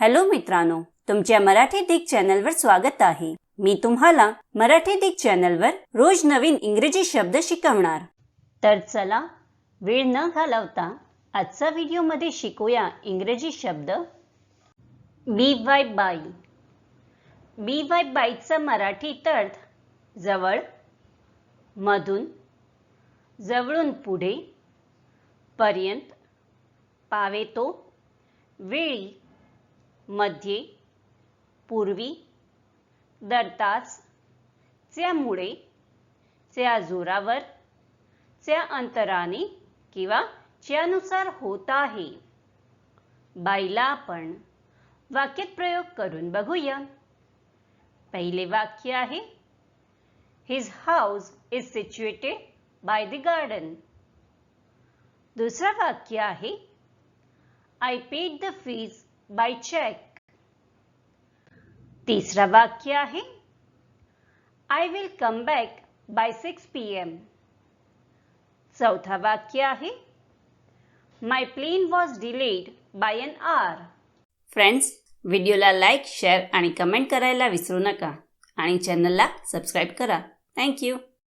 Hello मित्रांनो तुमच्या मराठी दिग चॅनलवर स्वागत आहे. मी तुम्हाला मराठी दिग चॅनलवर रोज नवीन इंग्रजी शब्द शिकवणार. तर चला वेळ न घालवता आजचा व्हिडिओमध्ये शिकूया इंग्रजी शब्द. बी वाय बाई. बी वाय बाईचा मराठी अर्थ जवळ मधून जवळून पुढे पर्यंत पावेतो वेळी मध्ये पूर्वी दरताच त्यामुळे च्या जोरावर च्या अंतराने किंवा त्यानुसार होत आहे. बाईला आपण वाक्यात प्रयोग करून बघूया. पहिले वाक्य आहे his house is situated by the garden दुसरं वाक्य आहे I paid the fees by cheque तिसरा वाक्य आहे. I will come back by six P M चौथा वाक्य आहे. My plane was delayed by an hour friends व्हिडिओला लाईक शेअर आणि कमेंट करायला विसरू नका. आणि चॅनलला सबस्क्राईब करा. थँक्यू